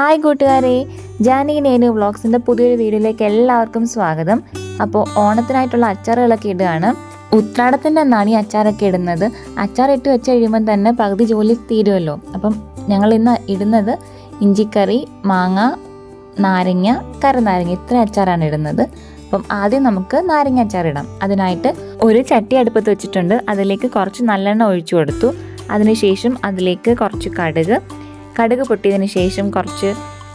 Hi കൂട്ടുകാരെ. ജാനി നേനു വ്ളോഗ്സിന്റെ പുതിയൊരു വീഡിയോയിലേക്ക് എല്ലാവർക്കും സ്വാഗതം. അപ്പോൾ ഓണത്തിനായിട്ടുള്ള അച്ചാറുകളൊക്കെ ഇടുകയാണ്. ഉത്രാടത്തിന്റെ അന്നാണ് ഈ അച്ചാറൊക്കെ ഇടുന്നത്. അച്ചാർ ഇട്ട് വെച്ച് കഴിയുമ്പോൾ തന്നെ പകുതി ജോലി തീരുമല്ലോ. അപ്പം ഞങ്ങൾ ഇന്ന് ഇടുന്നത് ഇഞ്ചിക്കറി മാങ്ങ നാരങ്ങ കരനാരങ്ങ. ഇത്ര അച്ചാറാണ് ഇടുന്നത്. അപ്പം ആദ്യം നമുക്ക് നാരങ്ങ അച്ചാർ ഇടാം. അതിനായിട്ട് ഒരു ചട്ടി അടുപ്പത്ത് വെച്ചിട്ടുണ്ട്. അതിലേക്ക് കുറച്ച് നല്ലെണ്ണ ഒഴിച്ചു കൊടുത്തു. അതിനുശേഷം അതിലേക്ക് കുറച്ച് കടുക് കടുക് പൊട്ടിയതിന് ശേഷം കുറച്ച്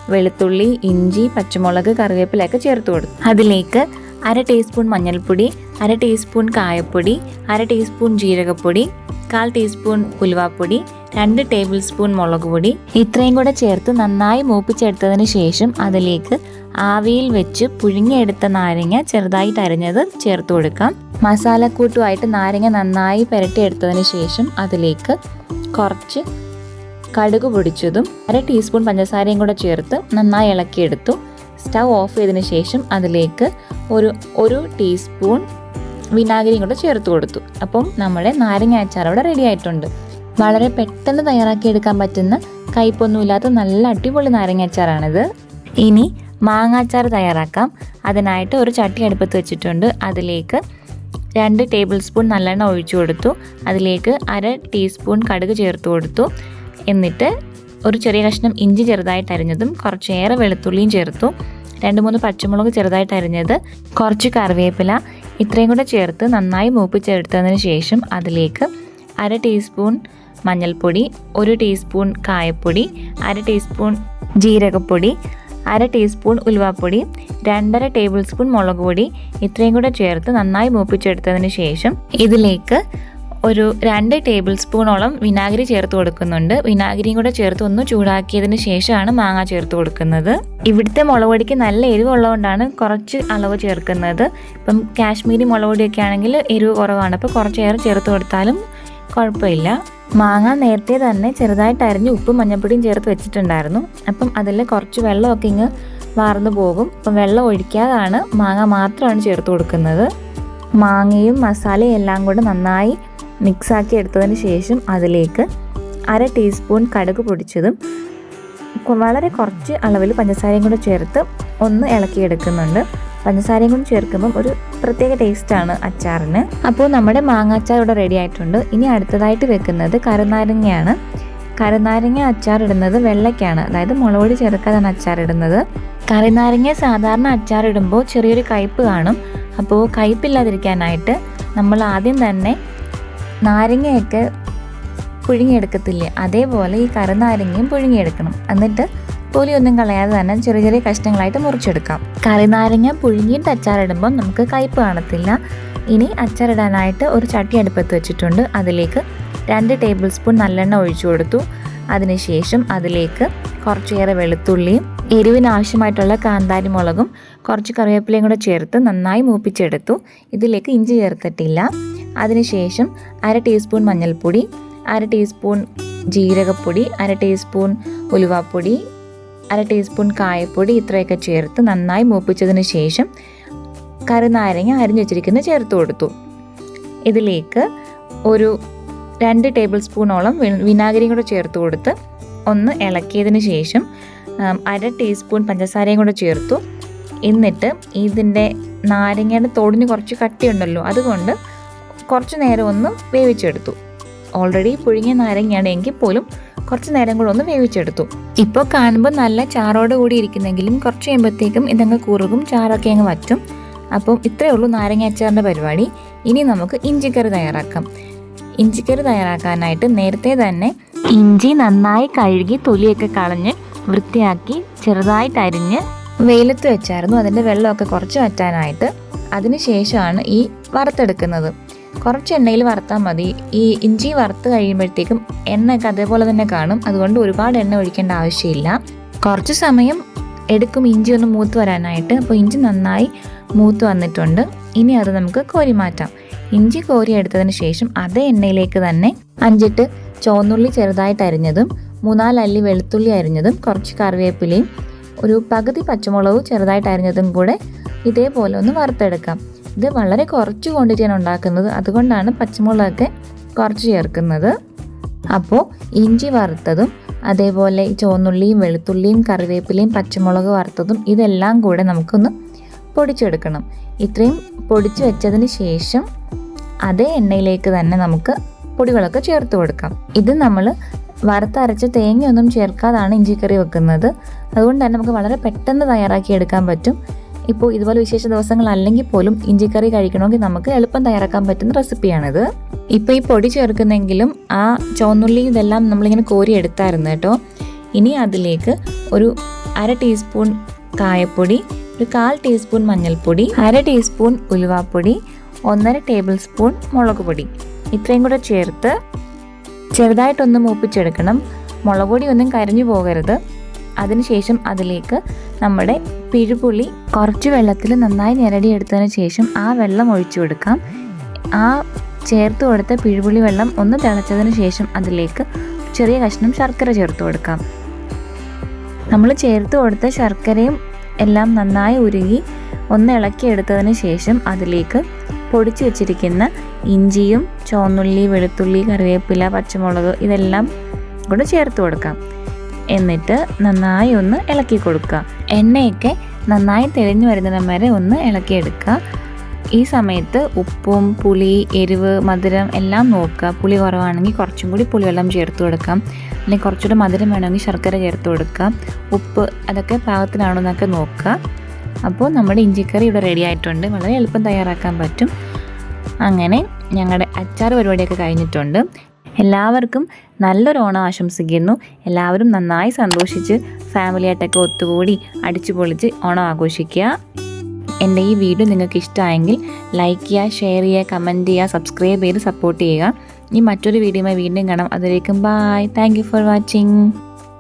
വെളുത്തുള്ളി ഇഞ്ചി പച്ചമുളക് കറിവേപ്പിലൊക്കെ ചേർത്ത് കൊടുത്തു. അതിലേക്ക് അര ടീസ്പൂൺ മഞ്ഞൾപ്പൊടി അര ടീസ്പൂൺ കായപ്പൊടി അര ടീസ്പൂൺ ജീരകപ്പൊടി കാൽ ടീസ്പൂൺ ഉലുവാപ്പൊടി രണ്ട് ടേബിൾ സ്പൂൺ മുളക് പൊടി. ഇത്രയും കൂടെ ചേർത്ത് നന്നായി മൂപ്പിച്ചെടുത്തതിന് ശേഷം അതിലേക്ക് ആവിയിൽ വെച്ച് പുഴുങ്ങിയെടുത്ത നാരങ്ങ ചെറുതായിട്ട് അരിഞ്ഞത് ചേർത്ത് കൊടുക്കാം. മസാലക്കൂട്ടുമായിട്ട് നാരങ്ങ നന്നായി പുരട്ടിയെടുത്തതിന് ശേഷം അതിലേക്ക് കുറച്ച് കടുക് പൊടിച്ചതും അര ടീസ്പൂൺ പഞ്ചസാരയും കൂടെ ചേർത്ത് നന്നായി ഇളക്കിയെടുത്തു. സ്റ്റൗ ഓഫ് ചെയ്തതിന് ശേഷം അതിലേക്ക് ഒരു ഒരു ടീസ്പൂൺ വിനാഗിരിയും കൂടെ ചേർത്ത് കൊടുത്തു. അപ്പം നമ്മുടെ നാരങ്ങ അച്ചാർ അവിടെ റെഡി ആയിട്ടുണ്ട്. വളരെ പെട്ടെന്ന് തയ്യാറാക്കിയെടുക്കാൻ പറ്റുന്ന കയ്പൊന്നുമില്ലാത്ത നല്ല അടിപൊളി നാരങ്ങ അച്ചാറാണിത്. ഇനി മാങ്ങാച്ചാർ തയ്യാറാക്കാം. അതിനായിട്ട് ഒരു ചട്ടി അടുപ്പത്ത് വെച്ചിട്ടുണ്ട്. അതിലേക്ക് രണ്ട് ടേബിൾ സ്പൂൺ നല്ലെണ്ണ ഒഴിച്ചു കൊടുത്തു. അതിലേക്ക് അര ടീസ്പൂൺ കടുക് ചേർത്ത് കൊടുത്തു. എന്നിട്ട് ഒരു ചെറിയ കഷ്ണം ഇഞ്ചി ചെറുതായിട്ട് അരിഞ്ഞതും കുറച്ചേറെ വെളുത്തുള്ളിയും ചേർത്തു. രണ്ട് മൂന്ന് പച്ചമുളക് ചെറുതായിട്ട് അരിഞ്ഞത് കുറച്ച് കറിവേപ്പില ഇത്രയും കൂടെ ചേർത്ത് നന്നായി മൂപ്പിച്ചെടുത്തതിന് ശേഷം അതിലേക്ക് അര ടീസ്പൂൺ മഞ്ഞൾപ്പൊടി ഒരു ടീസ്പൂൺ കായപ്പൊടി അര ടീസ്പൂൺ ജീരകപ്പൊടി അര ടീസ്പൂൺ ഉലുവാപ്പൊടി രണ്ടര ടേബിൾ സ്പൂൺ മുളക് പൊടി ഇത്രയും കൂടെ ചേർത്ത് നന്നായി മൂപ്പിച്ചെടുത്തതിന് ശേഷം ഇതിലേക്ക് ഒരു രണ്ട് ടേബിൾ സ്പൂണോളം വിനാഗിരി ചേർത്ത് കൊടുക്കുന്നുണ്ട്. വിനാഗിരിയും കൂടെ ചേർത്ത് ഒന്ന് ചൂടാക്കിയതിന് ശേഷമാണ് മാങ്ങ ചേർത്ത് കൊടുക്കുന്നത്. ഇവിടുത്തെ മുളക് പൊടിക്ക് നല്ല എരിവുള്ളതുകൊണ്ടാണ് കുറച്ച് അളവ് ചേർക്കുന്നത്. ഇപ്പം കാശ്മീരി മുളക് പൊടിയൊക്കെ ആണെങ്കിൽ എരിവ് കുറവാണ്. അപ്പോൾ കുറച്ചേറെ ചേർത്ത് കൊടുത്താലും കുഴപ്പമില്ല. മാങ്ങ നേരത്തെ തന്നെ ചെറുതായിട്ട് അരിഞ്ഞ് ഉപ്പും മഞ്ഞപ്പൊടിയും ചേർത്ത് വെച്ചിട്ടുണ്ടായിരുന്നു. അപ്പം അതിൽ കുറച്ച് വെള്ളമൊക്കെ ഇങ്ങ് വാർന്നു പോകും. അപ്പം വെള്ളം ഒഴിക്കാതാണ് മാങ്ങ മാത്രമാണ് ചേർത്ത് കൊടുക്കുന്നത്. മാങ്ങയും മസാലയും എല്ലാം കൂടെ നന്നായി മിക്സാക്കി എടുത്തതിന് ശേഷം അതിലേക്ക് അര ടീസ്പൂൺ കടുക് പൊടിച്ചതും വളരെ കുറച്ച് അളവിൽ പഞ്ചസാരയും കൂടെ ചേർത്ത് ഒന്ന് ഇളക്കിയെടുക്കുന്നുണ്ട്. പഞ്ചസാരയും കൂടി ചേർക്കുമ്പം ഒരു പ്രത്യേക ടേസ്റ്റാണ് അച്ചാറിന്. അപ്പോൾ നമ്മുടെ മാങ്ങാച്ചാർ ഇവിടെ റെഡി ആയിട്ടുണ്ട്. ഇനി അടുത്തതായിട്ട് വെക്കുന്നത് കരുനാരങ്ങയാണ്. കരുനാരങ്ങ അച്ചാർ ഇടുന്നത് വെള്ളയ്ക്കാണ്. അതായത് മുളകൊടി ചേർക്കാതാണ് അച്ചാർ ഇടുന്നത്. കറിനാരങ്ങ സാധാരണ അച്ചാർ ഇടുമ്പോൾ ചെറിയൊരു കയ്പ്പ് കാണും. അപ്പോൾ കയ്പില്ലാതിരിക്കാനായിട്ട് നമ്മൾ ആദ്യം തന്നെ നാരങ്ങയൊക്കെ പുഴുങ്ങിയെടുക്കത്തില്ലേ? അതേപോലെ ഈ കറിനാരങ്ങയും പുഴുങ്ങിയെടുക്കണം. എന്നിട്ട് തൊലിയൊന്നും കളയാതെ തന്നെ ചെറിയ ചെറിയ കഷ്ണങ്ങളായിട്ട് മുറിച്ചെടുക്കാം. കറിനാരങ്ങ പുഴുങ്ങിയിട്ട് അച്ചാറിടുമ്പോൾ നമുക്ക് കയ്പ് കാണത്തില്ല. ഇനി അച്ചാറിടാനായിട്ട് ഒരു ചട്ടി അടുപ്പത്ത് വെച്ചിട്ടുണ്ട്. അതിലേക്ക് രണ്ട് ടേബിൾ സ്പൂൺ നല്ലെണ്ണ ഒഴിച്ചു കൊടുത്തു. അതിനുശേഷം അതിലേക്ക് കുറച്ചേറെ വെളുത്തുള്ളിയും എരിവിന് ആവശ്യമായിട്ടുള്ള കാന്താരി മുളകും കുറച്ച് കറിവേപ്പിലയും കൂടെ ചേർത്ത് നന്നായി മൂപ്പിച്ചെടുത്തു. ഇതിലേക്ക് ഇഞ്ചി ചേർത്തിട്ടില്ല. അതിനുശേഷം അര ടീസ്പൂൺ മഞ്ഞൾപ്പൊടി അര ടീസ്പൂൺ ജീരകപ്പൊടി അര ടീസ്പൂൺ ഉലുവാപ്പൊടി അര ടീസ്പൂൺ കായപ്പൊടി ഇത്രയൊക്കെ ചേർത്ത് നന്നായി മൂപ്പിച്ചതിന് ശേഷം കറുനാരങ്ങ അരിഞ്ഞു വെച്ചിരിക്കുന്നത് ചേർത്ത് കൊടുത്തു. ഇതിലേക്ക് ഒരു രണ്ട് ടേബിൾ സ്പൂണോളം വിനാഗിരിയും കൂടെ ചേർത്ത് കൊടുത്ത് ഒന്ന് ഇളക്കിയതിന് ശേഷം അര ടീസ്പൂൺ പഞ്ചസാരയും കൂടെ ചേർത്തു. എന്നിട്ട് ഇതിന്റെ നാരങ്ങയുടെ തോടിന് കുറച്ച് കട്ടിയുണ്ടല്ലോ അതുകൊണ്ട് കുറച്ച് നേരം ഒന്ന് വേവിച്ചെടുത്തു. ഓൾറെഡി പുഴുങ്ങിയ നാരങ്ങയാണ് എങ്കിൽ പോലും കുറച്ച് നേരം കൂടെ ഒന്ന് വേവിച്ചെടുത്തു. ഇപ്പോൾ കാണുമ്പോൾ നല്ല ചാറോട് കൂടി ഇരിക്കുന്നെങ്കിലും കുറച്ച് കഴിയുമ്പോഴത്തേക്കും ഇതങ്ങ് കുറുകും ചാറൊക്കെ അങ്ങ് വറ്റും. അപ്പം ഇത്രയേ ഉള്ളൂ നാരങ്ങ അച്ചാറിന്റെ പരിപാടി. ഇനി നമുക്ക് ഇഞ്ചിക്കറി തയ്യാറാക്കാം. ഇഞ്ചിക്കറി തയ്യാറാക്കാനായിട്ട് നേരത്തെ തന്നെ ഇഞ്ചി നന്നായി കഴുകി തൊലിയൊക്കെ കളഞ്ഞ് വൃത്തിയാക്കി ചെറുതായിട്ട് അരിഞ്ഞ് വെയിലത്ത് വെച്ചായിരുന്നു. അതിന്റെ വെള്ളമൊക്കെ കുറച്ച് വറ്റാനായിട്ട് അതിനുശേഷമാണ് ഈ വറുത്തെടുക്കുന്നത്. കുറച്ച് എണ്ണയിൽ വറുത്താൽ മതി. ഈ ഇഞ്ചി വറുത്ത് കഴിയുമ്പോഴത്തേക്കും എണ്ണയൊക്കെ അതേപോലെ തന്നെ കാണും. അതുകൊണ്ട് ഒരുപാട് എണ്ണ ഒഴിക്കേണ്ട ആവശ്യമില്ല. കുറച്ച് സമയം എടുക്കും ഇഞ്ചി ഒന്ന് മൂത്ത് വരാനായിട്ട്. അപ്പോൾ ഇഞ്ചി നന്നായി മൂത്ത് വന്നിട്ടുണ്ട്. ഇനി അത് നമുക്ക് കോരി മാറ്റാം. ഇഞ്ചി കോരി എടുത്തതിന് ശേഷം അതേ എണ്ണയിലേക്ക് തന്നെ അഞ്ചെട്ട് ചുവന്നുള്ളി ചെറുതായിട്ട് അരിഞ്ഞതും മൂന്നാൽ അല്ലി വെളുത്തുള്ളി അരിഞ്ഞതും കുറച്ച് കറിവേപ്പിലയും ഒരു പകുതി പച്ചമുളക് ചെറുതായിട്ട് അരിഞ്ഞതും കൂടെ ഇതേപോലെ ഒന്ന് വറുത്തെടുക്കാം. ഇത് വളരെ കുറച്ച് ക്വാണ്ടിറ്റിയാണ് ഉണ്ടാക്കുന്നത്. അതുകൊണ്ടാണ് പച്ചമുളകൊക്കെ കുറച്ച് ചേർക്കുന്നത്. അപ്പോൾ ഇഞ്ചി വറുത്തതും അതേപോലെ ചുവന്നുള്ളിയും വെളുത്തുള്ളിയും കറിവേപ്പിലയും പച്ചമുളക് വറുത്തതും ഇതെല്ലാം കൂടെ നമുക്കൊന്ന് പൊടിച്ചെടുക്കണം. ഇത്രയും പൊടിച്ചു വെച്ചതിന് ശേഷം അതേ എണ്ണയിലേക്ക് തന്നെ നമുക്ക് പൊടികളൊക്കെ ചേർത്ത് കൊടുക്കാം. ഇത് നമ്മൾ വറുത്തരച്ച് തേങ്ങയൊന്നും ചേർക്കാതാണ് ഇഞ്ചിക്കറി വെക്കുന്നത്. അതുകൊണ്ട് തന്നെ നമുക്ക് വളരെ പെട്ടെന്ന് തയ്യാറാക്കി എടുക്കാൻ പറ്റും. ഇപ്പോൾ ഇതുപോലെ വിശേഷ ദിവസങ്ങൾ ദിവസങ്ങളല്ലെങ്കിൽ പോലും ഇഞ്ചിക്കറി കഴിക്കണമെങ്കിൽ നമുക്ക് എളുപ്പം തയ്യാറാക്കാൻ പറ്റുന്ന റെസിപ്പിയാണിത്. ഇപ്പോൾ ഈ പൊടി ചേർക്കുന്നെങ്കിലും ആ ചുവന്നുള്ളി ഇതെല്ലാം നമ്മളിങ്ങനെ കോരി എടുത്തായിരുന്നു കേട്ടോ. ഇനി അതിലേക്ക് ഒരു അര ടീസ്പൂൺ കായപ്പൊടി ഒരു കാൽ ടീസ്പൂൺ മഞ്ഞൾപ്പൊടി അര ടീസ്പൂൺ ഉലുവാപ്പൊടി ഒന്നര ടേബിൾ സ്പൂൺ മുളക് പൊടി. ഇത്രയും കൂടെ ചേർത്ത് ചെറുതായിട്ടൊന്ന് മൂപ്പിച്ചെടുക്കണം. മുളക് പൊടി ഒന്നും കരിഞ്ഞു പോകരുത്. അതിനുശേഷം അതിലേക്ക് നമ്മുടെ പിഴുപുളി കുറച്ച് വെള്ളത്തിൽ നന്നായി ഞെരടിയെടുത്തതിന് ശേഷം ആ വെള്ളം ഒഴിച്ചു കൊടുക്കാം. ആ ചേർത്ത് കൊടുത്ത പിഴുപുളി വെള്ളം ഒന്ന് തിളച്ചതിന് ശേഷം അതിലേക്ക് ചെറിയ കഷ്ണം ശർക്കര ചേർത്ത് കൊടുക്കാം. നമ്മൾ ചേർത്ത് കൊടുത്ത ശർക്കരയും എല്ലാം നന്നായി ഉരുകി ഒന്ന് ഇളക്കിയെടുത്തതിന് ശേഷം അതിലേക്ക് പൊടിച്ചു വെച്ചിരിക്കുന്ന ഇഞ്ചിയും ചോന്നുള്ളി വെളുത്തുള്ളി കറിവേപ്പില പച്ചമുളക് ഇതെല്ലാം കൂടെ ചേർത്ത് കൊടുക്കാം. എന്നിട്ട് നന്നായി ഒന്ന് ഇളക്കി കൊടുക്കുക. എണ്ണയൊക്കെ നന്നായി തെളിഞ്ഞു വരുന്നിടം വരെ ഒന്ന് ഇളക്കിയെടുക്കുക. ഈ സമയത്ത് ഉപ്പും പുളി എരിവ് മധുരം എല്ലാം നോക്കുക. പുളി കുറവാണെങ്കിൽ കുറച്ചും കൂടി പുളിവെള്ളം ചേർത്ത് കൊടുക്കാം അല്ലെങ്കിൽ കുറച്ചുകൂടി മധുരം വേണമെങ്കിൽ ശർക്കര ചേർത്ത് കൊടുക്കാം ഉപ്പ് അതൊക്കെ പാകത്തിനാണോ എന്നൊക്കെ നോക്കുക. അപ്പോൾ നമ്മുടെ ഇഞ്ചിക്കറി ഇവിടെ റെഡി ആയിട്ടുണ്ട്. വളരെ എളുപ്പം തയ്യാറാക്കാൻ പറ്റും. അങ്ങനെ ഞങ്ങളുടെ അച്ചാർ പരിപാടിയൊക്കെ കഴിഞ്ഞിട്ടുണ്ട്. എല്ലാവർക്കും നല്ലൊരു ഓണം ആശംസിക്കുന്നു. എല്ലാവരും നന്നായി സന്തോഷിച്ച് ഫാമിലിയായിട്ടൊക്കെ ഒത്തുകൂടി അടിച്ചു പൊളിച്ച് ഓണം ആഘോഷിക്കുക. എന്റെ ഈ വീഡിയോ നിങ്ങൾക്ക് ഇഷ്ടമായെങ്കിൽ ലൈക്ക് ചെയ്യുക ഷെയർ ചെയ്യുക കമന്റ് ചെയ്യുക സബ്സ്ക്രൈബ് ചെയ്ത് സപ്പോർട്ട് ചെയ്യുക. ഇനി മറ്റൊരു വീഡിയോയുമായി വീണ്ടും കാണാം. അതിലേക്കും ബായ് താങ്ക് ഫോർ വാച്ചിങ്